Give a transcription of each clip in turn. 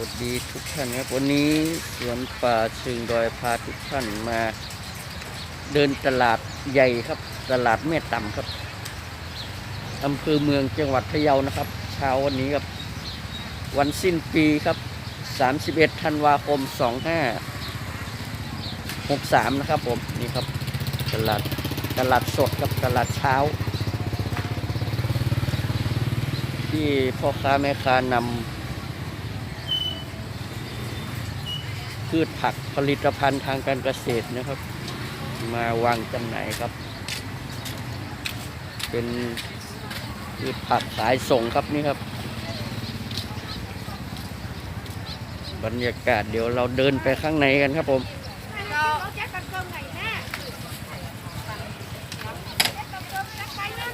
วัสดีทุกท่านครับวันนี้สวนป่าเชิงดอยพาทุกท่านมา เดินตลาดใหญ่ครับ ตลาดแม่ต่ำครับอำเภอเมืองจังหวัดพะเยานะครับ เช้าวันนี้ครับวันสิ้นปีครับ 31 ธันวาคม 2563 นะครับผมนี่ครับตลาดตลาดสดกับตลาดเช้า ที่พ่อค้าแม่ค้านำ พืชผักผลิตภัณฑ์ทางการเกษตรนะครับ มาวางจำหน่ายครับ เป็นพืชผักขายส่งครับนี่ครับ บรรยากาศเดี๋ยวเราเดินไปข้างในกันครับผมเราแจ็คกันเกิมไงแน่แจ็คกันเกิมแจ็คไปนั่น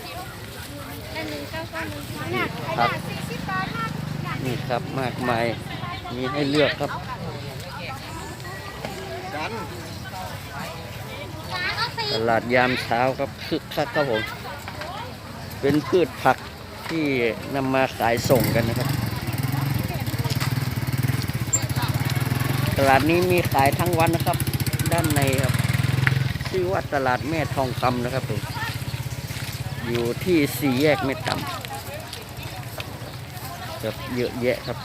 นั่นหนึ่งเก้าเก้าหนึ่งเนี่ยไอ้เนี่ยสี่สิบบาทห้าสิบบาทนี่ครับมากมายมีให้เลือกครับ ตลาดยามเช้าครับคึกคักครับผม เป็นพืชผักที่นำมาขายส่งกันนะครับ ตลาดนี้มีขายทั้งวันนะครับ ด้านในครับ ชื่อว่าตลาดแม่ทองคำนะครับผมอยู่ที่สี่แยกไม่ตำครับเยอะแยะครับ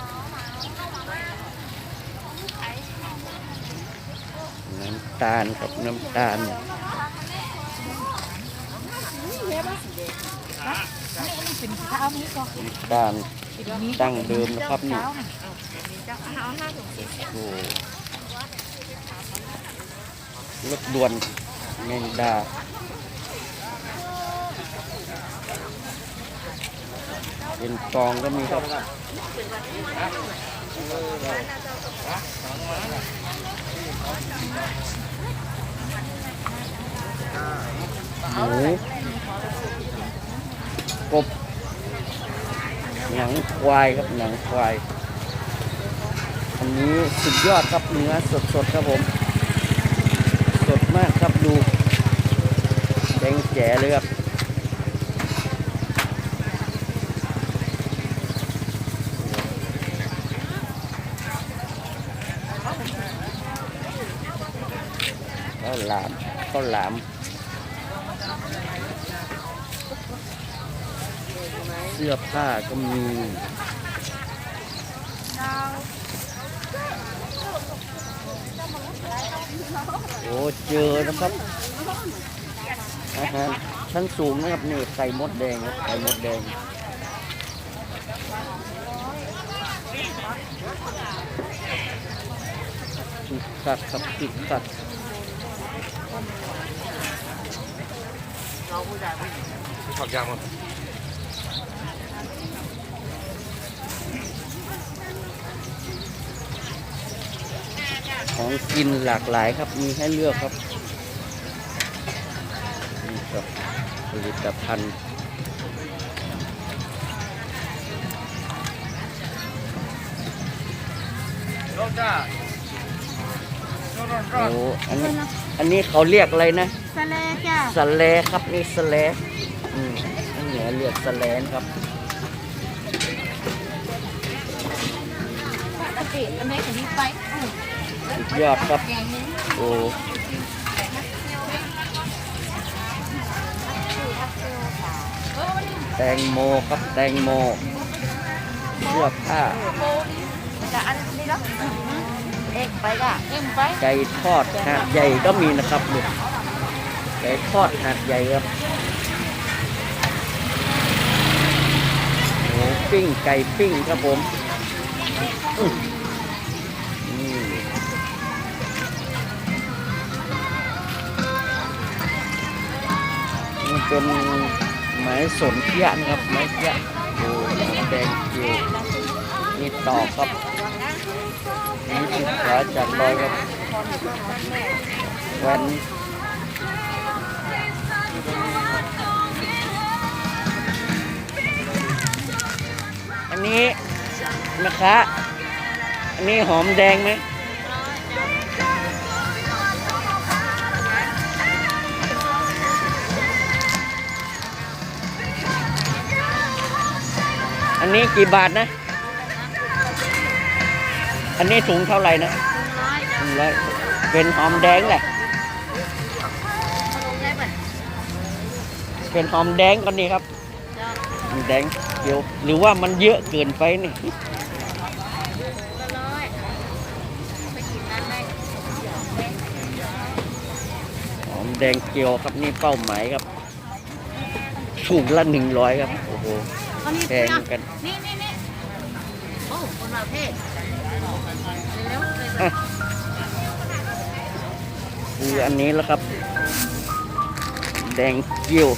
น้ำตาลครับน้ำตาลน้ำตาลตั้งเดิมนะครับนี่โอ้รถด่วนแมงดาเป็นกองก็มีครับ หมูกบ หนังควายครับ หนังควาย อันนี้สุดยอดครับเนื้อสดๆครับผม สดมากครับดูแดงแจ๋เลยครับาวหลามข้าวหลามเสื้อผ้าก็มีโอ้เจอนะครับอาหารชั้นสูงนะครับนี่ไข่มดแดงครับไข่มดแดงคึกคักครับคึ กคักผักยางมันของกินหลากหลายครับ มีให้เลือกครับนี่ครับผลิตภัณฑ์รสจ้า โอ้อันนี้อันนี้เขาเรียกอะไรนะสเลจ้ะสแลครับนี่สแลอืมอันเหนือเรียกสแลนครับปกติอันนี้ถึงไปสุดยอดครับแกงนี้โอ้แตงโมครับแตงโมเสื้อผ้าจะอันนี้เนาะ เอ็กไปจ้ะเอ็มไปไก่ทอดหาดใหญ่ก็มีนะครับลูกไก่ทอดหาดใหญ่ครับหมูปิ้งไก่ปิ้งครับผมอื้อนี่นี่เป็นไม้สนเทียนะครับไม้เทียโอ้น้ำแดงเขียว นี่ต่อครับนี่สิบขาจากรอยครับวันอันนี้นะคะอันนี้หอมแดงไหมอันนี้กี่บาทนะ อันนี้ถุงเท่าไหร่นะน้อยถุงร้อยเป็นหอมแดงแหละขนมได้ป่ะเป็นหอมแดงก่อนนี่ครับจ้าหอมแดงเดียวหรือว่ามันเยอะเกินไปนี่ก็ร้อยไปกินนั้นได้หอมแดงเกียวครับนี่เป้าหมายครับถุงละหนึ่งร้อยครับโอ้โหเอานี่แพงเหมือนกันนี่นี่นี่โอ้คนละเพศเร็วๆเลยอะ คืออันนี้แล้วครับ แดงเกียว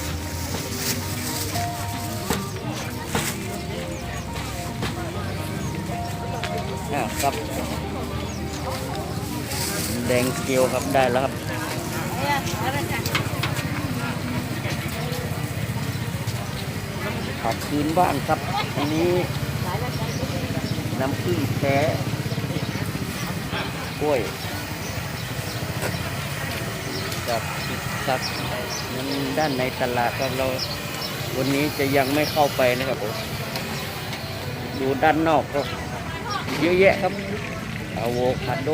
อะครับ แดงเกียวครับได้แล้วครับเนี่ยเอาละจ้ะผักพื้นบ้านครับ อันนี้น้ำผึ้งแท้ กล้วยกับพริกครับนั้นด้านในตลาดครับเราวันนี้จะยังไม่เข้าไปนะครับผมดูด้านนอกก็เยอะแยะครับอะโวคาโด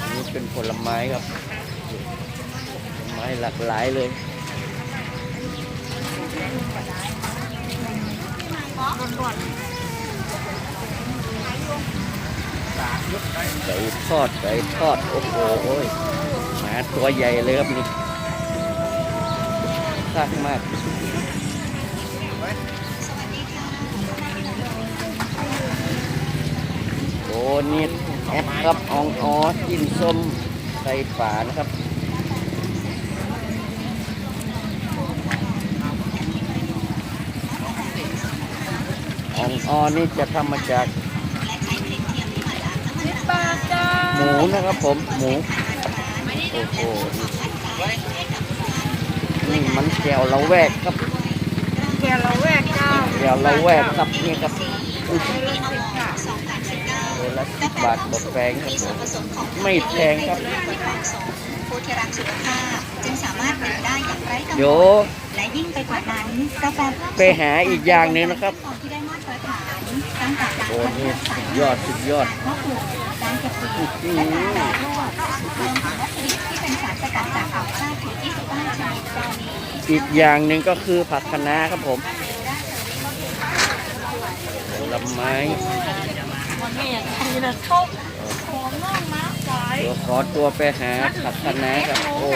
อันนี้เป็นผลไม้ครับผลไม้หลากหลายเลย ไก่ทอดไก่ทอด โอ้โหหมาตัวใหญ่เลยครับนี่ซากมากโอ้นี่แอปครับอองออจิ้นส้มใส่ฝานะครับอองออนี่จะทำมาจาก บบาทจ้าหมูนะครับผม หมู โอ้โหนี่มันแก้วละแวกครับแกเราแวกเจ้าแก้วละแวกครับนี่ครับอุ๊ยเลยสิบค่ะเดือนละสิบบาทบแพงครับผมไม่แพงครับผู้ที่รักสุขภาพจึงสามารถดื่มได้อย่างไร้กังวเดี๋ยวลและยิ่งไปกว่านั้นกาแฟเพิ่มไปหาอีกอย่างหนึ่งนะครับของที่ได้มาตรฐานตั้งแต่การโอ้นี่สุดยอดสุดยอด เพาะปิและหืการอแปรรูปรวมถึงวัตถุดิบที่เป็นสารสกัดจากธรรมชาติถึง25ชนิดตอนนี้อีกอย่างหนึ่งก็คือผักคะน้าครับผมผลไม้วันนี้อันนี้นะชอบของน้องนะหวขอตัวไปหาผักคะน้าครับโอ้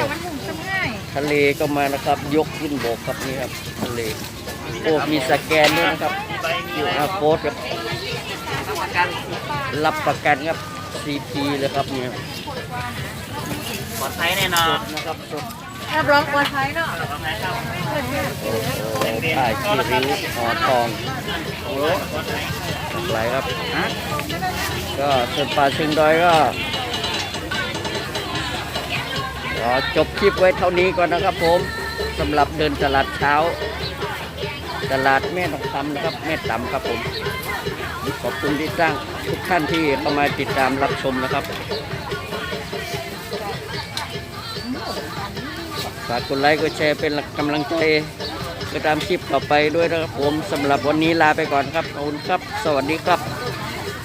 ทะเลก็มานะครับ ยกขึ้นบกครับนี่ครับทะเลโอ้มีสแกนด้วยนะครับ QR code ครับรับประกันครับ CP เลยครับเนี่ยปลอดภัยแน่นอนนะครับสดรับรองปลอดภัยเนาะโอ้โหผ้าขี้ริ้วหอทองโอ้หลายครับฮะก็ส่วนป่าเชิงดอยก็ขอจบคลิปไว้เท่านี้ก่อนนะครับผมสำหรับเดินตลาดเช้า ตลาดแม่ทองคำนะครับ แม่ต่ำครับผม ขอบคุณที่ตั้งทุกท่านที่เข้ามาติดตามรับชมนะครับ ฝากกดไลค์กดแชร์เป็นกำลังใจก็ตามคลิปต่อไปด้วยนะครับผมสำหรับวันนี้ลาไปก่อนครับขอบคุณครับ สวัสดีครับ